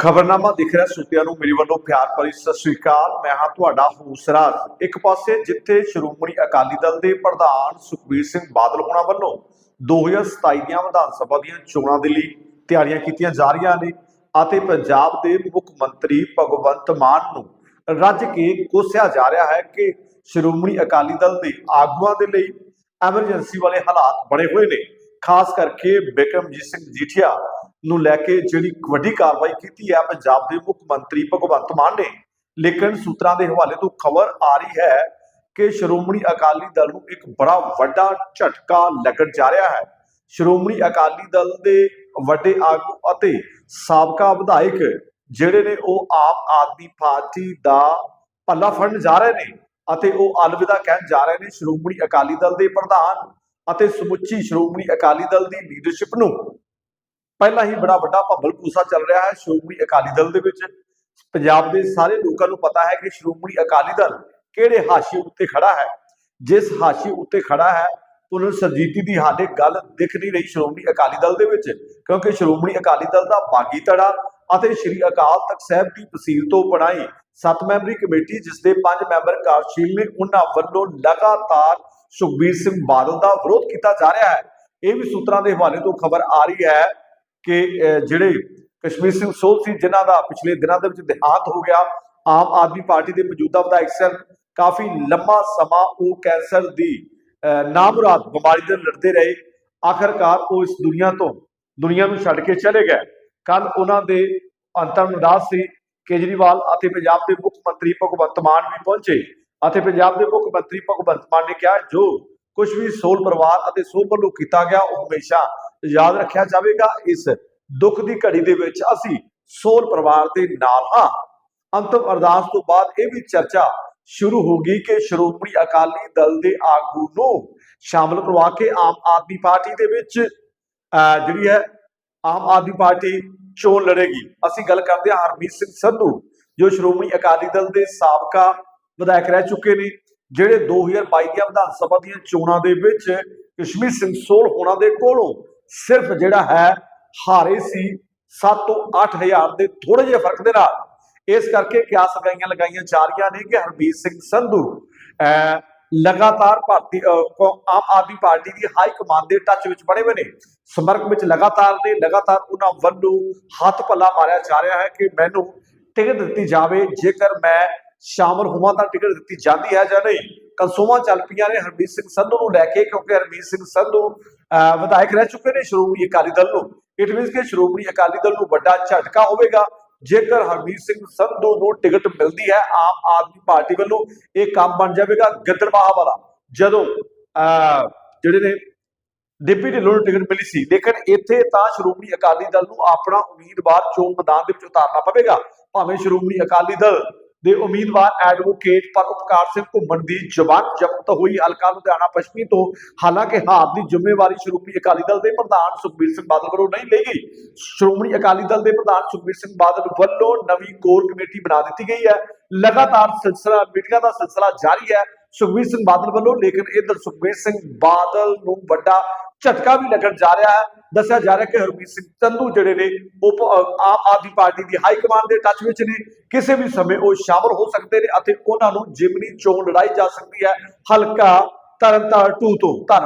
ਖਬਰਨਾਮਾ ਦਿਖ ਰਿਹਾ ਸੁਤਿਆਂ ਨੂੰ, ਮੇਰੇ ਵੱਲੋਂ ਪਿਆਰ ਭਰੀ ਸਤਿ ਸ੍ਰੀ ਅਕਾਲ। ਮੈਂ ਹਾਂ ਤੁਹਾਡਾ ਹੂਸਰਾਜ। ਇੱਕ ਪਾਸੇ ਜਿੱਥੇ ਸ਼੍ਰੋਮਣੀ ਅਕਾਲੀ ਦਲ ਦੇ ਪ੍ਰਧਾਨ ਸੁਖਬੀਰ ਸਿੰਘ ਬਾਦਲ ਹੋਣਾ ਵੱਲੋਂ 2027 ਦੀਆਂ ਵਿਧਾਨ ਸਭਾ ਦੀਆਂ ਚੋਣਾਂ ਦੇ ਲਈ ਤਿਆਰੀਆਂ ਕੀਤੀਆਂ ਜਾ ਰਹੀਆਂ ਨੇ ਅਤੇ ਪੰਜਾਬ ਦੇ ਮੁੱਖ ਮੰਤਰੀ ਭਗਵੰਤ ਮਾਨ ਨੂੰ ਰੱਜ ਕੇ ਕੋਸਿਆ ਜਾ ਰਿਹਾ ਹੈ ਕਿ ਸ਼੍ਰੋਮਣੀ ਅਕਾਲੀ ਦਲ ਦੇ ਆਗੂਆਂ ਦੇ ਲਈ ਐਮਰਜੈਂਸੀ ਵਾਲੇ ਹਾਲਾਤ ਬਣੇ ਹੋਏ ਨੇ। ਖਾਸ ਕਰਕੇ ਬਿਕਰਮਜੀਤ ਸਿੰਘ ਜੀਠੀਆ ਨੂੰ ਲੈ ਕੇ ਜਿਹੜੀ ਵੱਡੀ ਕਾਰਵਾਈ ਕੀਤੀ ਹੈ, ਪੰਜਾਬ ਦੇ ਮੁੱਖ ਮੰਤਰੀ ਭਗਵੰਤ ਮਾਨ ਨੇ। ਲੇਕਿਨ ਸੂਤਰਾਂ ਦੇ ਹਵਾਲੇ ਤੋਂ ਖਬਰ ਆ ਰਹੀ ਹੈ ਕਿ ਸ਼੍ਰੋਮਣੀ ਅਕਾਲੀ ਦਲ ਨੂੰ ਇੱਕ ਬੜਾ ਵੱਡਾ ਝਟਕਾ ਲੱਗਣ ਜਾ ਰਿਹਾ ਹੈ। ਸ਼੍ਰੋਮਣੀ ਅਕਾਲੀ ਦਲ ਦੇ ਵੱਡੇ ਆਗੂ ਅਤੇ ਸਾਬਕਾ ਵਿਧਾਇਕ ਜਿਹੜੇ ਨੇ, ਉਹ ਆਮ ਆਦਮੀ ਪਾਰਟੀ ਦਾ ਪੱਲਾ ਫੜਨ ਜਾ ਰਹੇ ਨੇ ਅਤੇ ਉਹ ਅਲਵਿਦਾ ਕਹਿਣ ਜਾ ਰਹੇ ਨੇ, ਸ਼੍ਰੋਮਣੀ ਅਕਾਲੀ ਦਲ ਦੇ ਪ੍ਰਧਾਨ ਅਤੇ ਸਮੁੱਚੀ ਸ਼੍ਰੋਮਣੀ ਅਕਾਲੀ ਦਲ ਦੀ ਲੀਡਰਸ਼ਿਪ ਨੂੰ। ਪਹਿਲਾਂ ਹੀ ਬੜਾ ਵੱਡਾ ਭੰਬਲ ਪੂਸਾ ਚੱਲ ਰਿਹਾ ਹੈ ਸ਼੍ਰੋਮਣੀ ਅਕਾਲੀ ਦਲ ਦੇ ਵਿੱਚ। ਪੰਜਾਬ ਦੇ ਸਾਰੇ ਲੋਕਾਂ ਨੂੰ ਪਤਾ ਹੈ ਕਿ ਸ਼੍ਰੋਮਣੀ ਅਕਾਲੀ ਦਲ ਕਿਹੜੇ ਹਾਸ਼ੀ ਉੱਤੇ ਖੜਾ ਹੈ। ਜਿਸ ਹਾਸ਼ੀ ਉੱਤੇ ਖੜਾ ਹੈ, ਪੁਨਰ ਸਰਜੀਤੀ ਦੀ ਹਾਲੇ ਗੱਲ ਦਿਖ ਨਹੀਂ ਰਹੀ ਸ਼੍ਰੋਮਣੀ ਅਕਾਲੀ ਦਲ ਦੇ ਵਿੱਚ, ਕਿਉਂਕਿ ਸ਼੍ਰੋਮਣੀ ਅਕਾਲੀ ਦਲ ਦਾ ਬਾਗੀ ਧੜਾ ਅਤੇ ਸ਼੍ਰੀ ਅਕਾਲ ਤਖਤ ਸਾਹਿਬ ਦੀ ਤਹਿਸੀਲ ਤੋਂ ਬਣਾਈ ਸੱਤ ਮੈਂਬਰੀ ਕਮੇਟੀ ਜਿਸ ਦੇ ਪੰਜ ਮੈਂਬਰ ਕਾਰਜਸ਼ੀਲ ਨੇ, ਉਹਨਾਂ ਵੱਲੋਂ ਲਗਾਤਾਰ ਸੁਖਬੀਰ ਸਿੰਘ ਬਾਦਲ ਦਾ ਵਿਰੋਧ ਕੀਤਾ ਜਾ ਰਿਹਾ ਹੈ। ਇਹ ਵੀ ਸੂਤਰਾਂ ਦੇ ਹਵਾਲੇ ਤੋਂ ਖਬਰ ਆ ਰਹੀ ਹੈ ਕਿ ਜਿਹੜੇ ਕਸ਼ਮੀਰ ਸਿੰਘ ਸੋਲ ਸੀ, ਜਿਨ੍ਹਾਂ ਦਾ ਪਿਛਲੇ ਦਿਨਾਂ ਦੇ ਵਿੱਚ ਦੇਹਾਂਤ ਹੋ ਗਿਆ, ਆਮ ਆਦਮੀ ਪਾਰਟੀ ਦੇ ਮੌਜੂਦਾ ਵਿਧਾਇਕ ਸਨ, ਕਾਫੀ ਲੰਮਾ ਸਮਾਂ ਉਹ ਕੈਂਸਰ ਦੀ ਨਾਮੁਰਾਦ ਬਿਮਾਰੀ ਨਾਲ ਲੜਦੇ ਰਹੇ। ਆਖਰਕਾਰ ਉਹ ਇਸ ਦੁਨੀਆ ਤੋਂ, ਦੁਨੀਆ ਨੂੰ ਛੱਡ ਕੇ ਚਲੇ ਗਏ। ਕੱਲ ਉਹਨਾਂ ਦੇ ਅੰਤਮ ਅਰਦਾਸ ਸੀ ਕੇਜਰੀਵਾਲ ਅਤੇ ਪੰਜਾਬ ਦੇ ਮੁੱਖ ਮੰਤਰੀ ਭਗਵੰਤ ਮਾਨ ਵੀ ਪਹੁੰਚੇ। ਅਤੇ ਪੰਜਾਬ ਦੇ ਮੁੱਖ ਮੰਤਰੀ ਭਗਵੰਤ ਮਾਨ ਨੇ ਕਿਹਾ, ਜੋ ਕੁਝ ਵੀ ਸੋਲ ਪਰਿਵਾਰ ਅਤੇ ਸੋਲ ਵੱਲੋਂ ਕੀਤਾ ਗਿਆ, ਉਹ ਹਮੇਸ਼ਾ ਯਾਦ ਰੱਖਿਆ ਜਾਵੇਗਾ, ਇਸ ਦੁੱਖ ਦੀ ਘੜੀ ਦੇ ਵਿੱਚ ਅਸੀਂ ਸੋਲ ਪਰਿਵਾਰ ਦੇ ਨਾਲ ਹਾਂ। ਅੰਤਮ ਅਰਦਾਸ ਤੋਂ ਬਾਅਦ ਇਹ ਵੀ ਚਰਚਾ ਸ਼ੁਰੂ ਹੋ ਗਈ ਕਿ ਸ਼੍ਰੋਮਣੀ ਅਕਾਲੀ ਦਲ ਦੇ ਆਗੂ ਨੂੰ ਸ਼ਾਮਲ ਕਰਵਾ ਕੇ ਆਮ ਆਦਮੀ ਪਾਰਟੀ ਦੇ ਵਿੱਚ ਜਿਹੜੀ ਹੈ, ਆਮ ਆਦਮੀ ਪਾਰਟੀ ਚੋਣ ਲੜੇਗੀ। ਅਸੀਂ ਗੱਲ ਕਰਦੇ ਹਾਂ ਹਰਮੀਤ ਸਿੰਘ ਸੰਧੂ, ਜੋ ਸ਼੍ਰੋਮਣੀ ਅਕਾਲੀ ਦਲ ਦੇ ਸਾਬਕਾ ਵਿਧਾਇਕ ਰਹਿ ਚੁੱਕੇ ਨੇ, ਜਿਹੜੇ 2022 ਦੀਆਂ ਵਿਧਾਨ ਸਭਾ ਦੀਆਂ ਚੋਣਾਂ ਦੇ ਵਿੱਚ ਕਸ਼ਮੀਰ ਸਿੰਘ ਸੋਲ ਹੋਣਾ ਦੇ ਕੋਲੋਂ ਸਿਰਫ ਜਿਹੜਾ ਹੈ ਹਾਰੇ ਸੀ 7 ਤੋਂ 8000 ਦੇ ਥੋੜੇ ਜਿਹੇ ਫ਼ਰਕ ਦੇ ਨਾਲ। ਇਸ ਕਰਕੇ ਕਿਆਸ ਲਗਾਈਆਂ ਲਗਾਈਆਂ ਜਾ ਰਹੀਆਂ ਨੇ ਕਿ ਹਰਮੀਤ ਸਿੰਘ ਸੰਧੂ ਲਗਾਤਾਰ ਭਾਰਤੀ ਆਮ ਆਦਮੀ ਪਾਰਟੀ ਦੀ ਹਾਈ ਕਮਾਂਡ ਦੇ ਟੱਚ ਵਿੱਚ ਬਣੇ ਹੋਏ ਨੇ। ਸਮਰਕ ਵਿੱਚ ਲਗਾਤਾਰ ਨੇ, ਲਗਾਤਾਰ ਉਹਨਾਂ ਵੱਲੋਂ ਹੱਥ ਪੱਲਾ ਮਾਰਿਆ ਜਾ ਰਿਹਾ ਹੈ ਕਿ ਮੈਨੂੰ ਟਿਕਟ ਦਿੱਤੀ ਜਾਵੇ, ਜੇਕਰ ਮੈਂ ਸ਼ਾਮਲ ਹੋਵਾਂ ਤਾਂ ਟਿਕਟ ਦਿੱਤੀ ਜਾਂਦੀ ਹੈ ਜਾਂ ਨਹੀਂ। ਕਨਸੂਮਾ ਚੱਲ ਪਈਆਂ ਨੇ ਹਰਮੀਤ ਸਿੰਘ ਸੰਧੂ ਨੂੰ ਲੈ ਕੇ ਕਿਉਂਕਿ ਹਰਮੀਤ ਸਿੰਘ ਸੰਧੂ ਅਹ, ਵਿਧਾਇਕ ਰਹਿ ਚੁੱਕੇ ਨੇ ਸ਼੍ਰੋਮਣੀ ਅਕਾਲੀ ਦਲ ਨੂੰ। ਇਟ ਮੀਨਸ ਕਿ ਸ਼੍ਰੋਮਣੀ ਅਕਾਲੀ ਦਲ ਨੂੰ ਵੱਡਾ ਝਟਕਾ ਹੋਵੇਗਾ। ਜੇਕਰ ਹਰਮੀਤ ਸਿੰਘ ਸੰਧੂ ਨੂੰ ਟਿਕਟ ਮਿਲਦੀ ਹੈ ਆਮ ਆਦਮੀ ਪਾਰਟੀ ਵੱਲੋਂ ਇਹ ਕੰਮ ਬਣ ਜਾਵੇਗਾ ਗਿੱਦੜਬਾਹਾ ਵਾਲਾ। ਜਦੋਂ ਅਹ, ਜਿਹੜੇ ਨੇ ਡਿਪਟੀ ਢਿੱਲੋਂ ਨੂੰ ਟਿਕਟ ਮਿਲੀ ਸੀ ਲੇਕਿਨ ਇੱਥੇ ਤਾਂ ਸ਼੍ਰੋਮਣੀ ਅਕਾਲੀ ਦਲ ਨੂੰ ਆਪਣਾ ਉਮੀਦਵਾਰ ਚੋਣ ਮੈਦਾਨ ਦੇ ਵਿੱਚ ਉਤਾਰਨਾ ਪਵੇਗਾ। ਭਾਵੇਂ ਸ਼੍ਰੋਮਣੀ ਅਕਾਲੀ ਦਲ ਦੇ ਉਮੀਦਵਾਰ ਐਡਵੋਕੇਟ ਪਰ ਉਪਕਾਰ ਸਿੰਘ ਘੁੰਮਣ ਦੀ ਜ਼ਬਾਨ ਜ਼ਬਤ ਹੋਈ। ਹਲਕਾ ਲੁਧਿਆਣਾ ਪੱਛਮੀ ਤੋਂ। ਹਾਲਾਂਕਿ ਹਾਰ ਦੀ ਜ਼ਿੰਮੇਵਾਰੀ ਸ਼੍ਰੋਮਣੀ ਅਕਾਲੀ ਦਲ ਦੇ ਪ੍ਰਧਾਨ ਸੁਖਬੀਰ ਸਿੰਘ ਬਾਦਲ ਵੱਲੋਂ ਨਹੀਂ ਲਈ ਗਈ। ਸ਼੍ਰੋਮਣੀ ਅਕਾਲੀ ਦਲ ਦੇ ਪ੍ਰਧਾਨ ਸੁਖਬੀਰ ਸਿੰਘ ਬਾਦਲ ਵੱਲੋਂ ਨਵੀਂ ਕੋਰ ਕਮੇਟੀ ਬਣਾ ਦਿੱਤੀ ਗਈ ਹੈ। ਲਗਾਤਾਰ ਸਿਲਸਿਲਾ, ਮੀਟਿੰਗਾਂ ਦਾ ਸਿਲਸਿਲਾ ਜਾਰੀ ਹੈ। ਸੁਖਬੀਰ ਸਿੰਘ ਬਾਦਲ ਵੱਲੋਂ ਲੇਕਿਨ ਇਧਰ ਸੁਖਬੀਰ ਸਿੰਘ ਬਾਦਲ ਨੂੰ ਵੱਡਾ ਝਟਕਾ ਵੀ ਲੱਗਣ ਜਾ ਰਿਹਾ ਹੈ। ਦੱਸਿਆ ਜਾ ਰਿਹਾ ਕਿ ਹਰਮੀਤ ਸਿੰਘ ਚੰਦੂ ਜਿਹੜੇ ਨੇ, ਉਹ ਆਮ ਆਦਮੀ ਪਾਰਟੀ ਦੀ ਹਾਈ ਕਮਾਂਡ ਦੇ ਟੱਚ ਵਿੱਚ ਨੇ। ਕਿਸੇ ਵੀ ਸਮੇਂ ਉਹ ਸ਼ਾਮਲ ਹੋ ਸਕਦੇ ਨੇ ਅਤੇ ਉਹਨਾਂ ਨੂੰ ਜਿਮਨੀ ਚੋਣ ਲੜਾਈ ਜਾ ਸਕਦੀ ਹੈ। ਹਲਕਾ ਤਰਨਤਾਰਨ 2 ਤੋਂ ਧੰਨਵਾਦ।